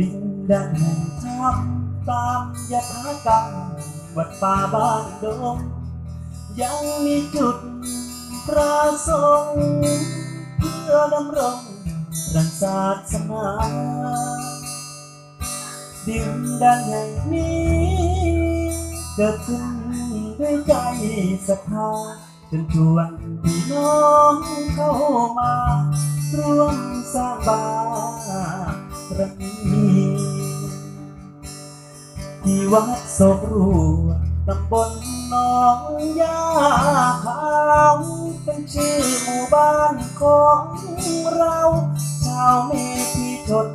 ดินแดนแห่งธรรมตามยถากรรมวัดป่าบ้านดงยังมีจุดประสงค์เพื่อดำรงรักศาสนาดินแดนแห่งนี้เกิดขึ้นด้วยใจศรัทธาจนชวนพี่น้องเข้ามา ร่วมสร้างบา รมีที่วัดโศกรูตำบลหนองยาขาวเป็นชื่อหมู่บ้านของเรา ชาวเมธีชน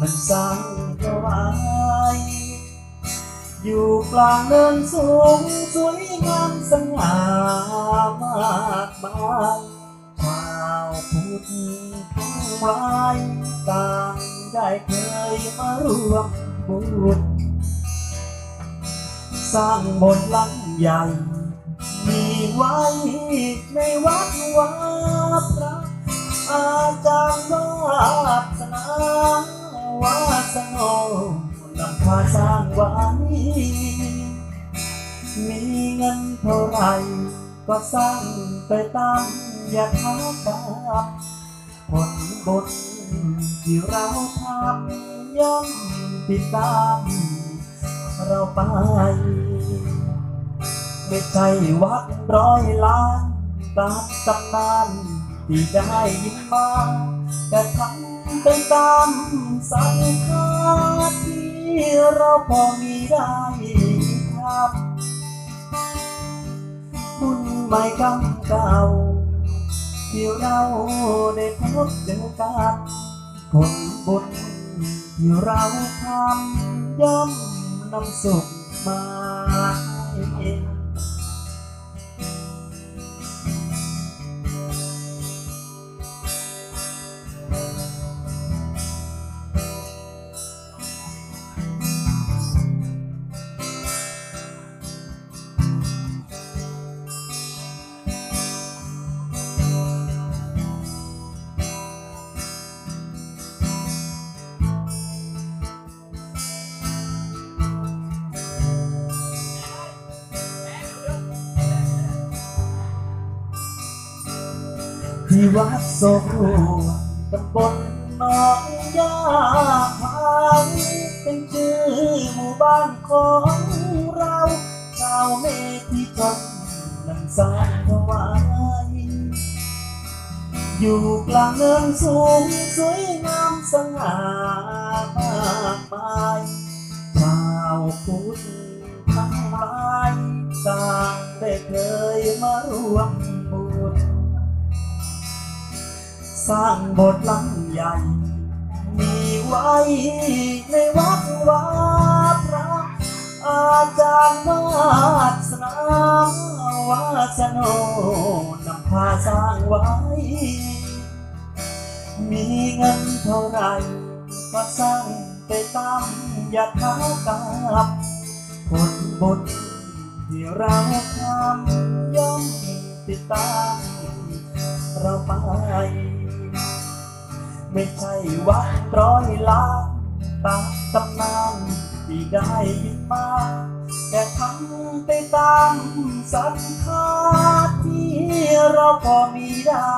มันสร้างถวายอยู่กลางเนินสูงสวยงามสง่ามากมายชาวพุทธทั้งหลายต่าง ได้เคยมาร่วมบุญสร้างบนหลังใหญ่ มีไว้ในวัดวาพระอาจารย์วาสนาวาสโนนำพาสร้างไว้ มีเงินเท่าไหรก็สร้างไปตามยถากรรมผลบุญ ที่เราทำย่อมติดตามเราไป ไม่ใช่วัดร้อยล้านตามตำนานที่ได้ยินมา แต่ทำไปตามสังฆาที่เราพอมีได้ครับบุญไม่กำเก่าที่เราได้พบเจอกัน ผลบุญที่เราทำย่อมนำสุขมาให้ ที่วัดโสรูตำบลหนองยาพังเป็นชื่อหมู่บ้านของเราชาวเมธีชนนสร้างถวายอยู่กลางเนินสูงสวยงามสง่ามากมายชาวพุทธทั้งหลายต่างได้เคยมาร่วม สร้างบสถ์หลังใหญ่ มีไว้ในวัดวาพระ อาจารย์วาสนาวาสโนนำพาสร้างไว้ มีเงินเท่าไหรก็สร้างไปตามยถากรรมผลบุญที่เราทำย่อมติดตามเราไป ไม่ใช่วัดร้อยล้านตามตำนานที่ได้ยินมาแต่ทำไปตามสัทธาที่เราพอมีได้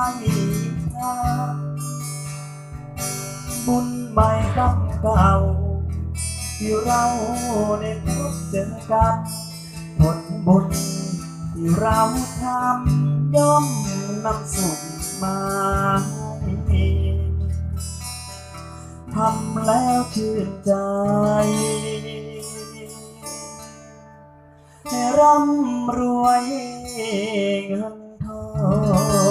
บุญใหม่กำเก่าที่เราได้พบเจอกันผลบุญที่เราทำย่อมนำสุขมา ทำแล้วชื่นใจให้ร่ำรวยเงินทอง